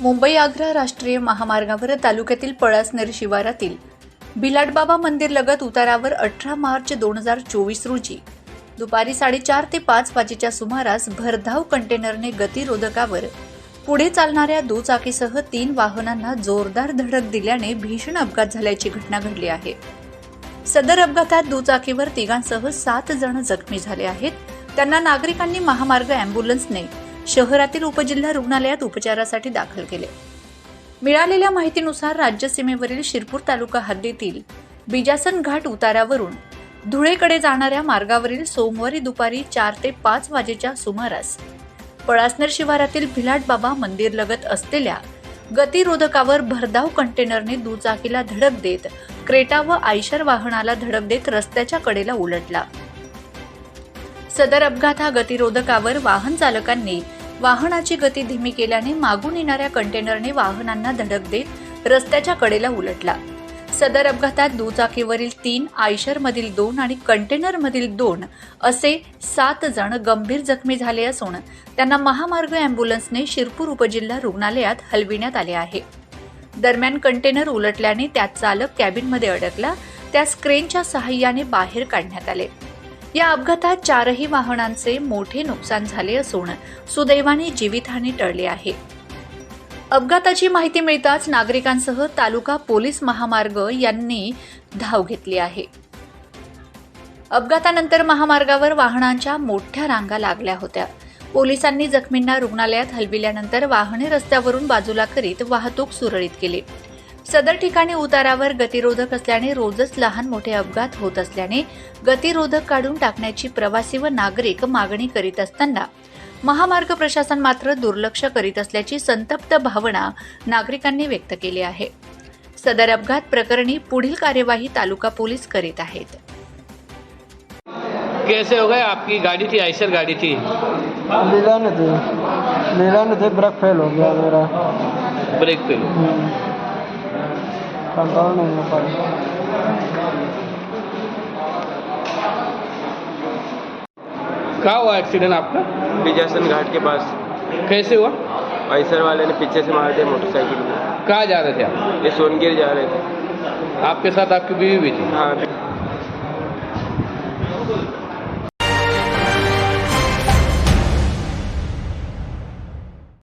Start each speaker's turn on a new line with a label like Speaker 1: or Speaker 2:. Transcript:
Speaker 1: मुंबई आग्रा राष्ट्रीय महामार्गावर तालुक्यातील पळासनेर शिवारातील बिलाटबाबा मंदिर लगत उतारावर अठरा मार्च दोन हजार चोवीस रोजी. दुपारी साडेचार ते पाच वाजेच्या सुमारास भरधाव कंटेनरने गतिरोधकावर पुढे चालणाऱ्या दुचाकीसह तीन वाहनांना जोरदार धडक दिल्याने भीषण अपघात झाल्याची घटना घडली आहे. सदर अपघातात दुचाकीवर तिघांसह सात जण जखमी झाले आहेत. त्यांना नागरिकांनी महामार्ग अँब्युलन्सने शहरातील उपजिल्हा रुग्णालयात उपचारासाठी दाखल केले. मिळालेल्या माहितीनुसार राज्य सीमेवरील शिरपूर तालुका हद्दीतील बिजासन घाट उतारावरून धुळेकडे जाणाऱ्या मार्गावरील सोमवारी दुपारी चार ते पाच वाजेच्या सुमारास पळासनर शिवारातील भिलाट बाबा मंदिर लगत असलेल्या गतिरोधकावर भरधाव कंटेनरने दुचाकीला धडक देत क्रेटा व आयशर वाहनाला धडक देत रस्त्याच्या कडेला उलटला. सदर अपघात हा गतिरोधकावर वाहन चालकांनी वाहनाची गती धीमी केल्याने मागून येणाऱ्या कंटेनरने वाहनांना धडक देत रस्त्याच्या कडेला उलटला. सदर अपघातात दुचाकीवरील तीन आयशरमधील दोन आणि कंटेनरमधील दोन असे सात जण गंभीर जखमी झाले असून त्यांना महामार्ग अँब्युलन्सने शिरपूर उपजिल्हा रुग्णालयात हलविण्यात आले आहे. दरम्यान कंटेनर उलटल्याने त्यात चालक कॅबिनमध्ये अडकला त्यास क्रेनच्या सहाय्याने बाहेर काढण्यात आले. या अपघातात चारही वाहनांचे मोठे नुकसान झाले असून सुदैवाने जीवितहानी टळली आहे. अपघाताची माहिती मिळताच नागरिकांसह तालुका पोलीस महामार्ग यांनी धाव घेतली आहे. अपघातानंतर महामार्गावर वाहनांच्या मोठ्या रांगा लागल्या होत्या. पोलिसांनी जखमींना रुग्णालयात हलविल्यानंतर वाहने रस्त्यावरून बाजूला करीत वाहतूक सुरळीत केली. सदर ठिकाणी उतारावर गतिरोधक असल्याने रोजच लहान मोठे अपघात होत असल्याने गतिरोधक काढून टाकण्याची प्रवासी व नागरिक मागणी करीत असताना महामार्ग प्रशासन मात्र दुर्लक्ष करीत असल्याची संतप्त भावना नागरिकांनी व्यक्त केली आहे. सदर अपघात प्रकरणी पुढील कार्यवाही तालुका पोलीस करीत आहेत.
Speaker 2: कैसे हो गए? आपकी गाड़ी थी आयशर गाड़ी थी?
Speaker 3: लीलाने थे लीलाने थे ब्रेक फेल हो गया मेरा।
Speaker 2: ब्रेक पे
Speaker 3: कंट्रोल नहीं हो
Speaker 2: कहा हुआ एक्सीडेंट आपका?
Speaker 4: विजयसन घाट के पास।
Speaker 2: कैसे हुआ?
Speaker 4: आइसर वाले ने पीछे से मार दिया मोटरसाइकिल में
Speaker 2: कहाँ जा रहे थे आप?
Speaker 4: ये सोनगिर जा रहे थे।
Speaker 2: आपके साथ आपकी बीवी भी थी?
Speaker 4: हाँ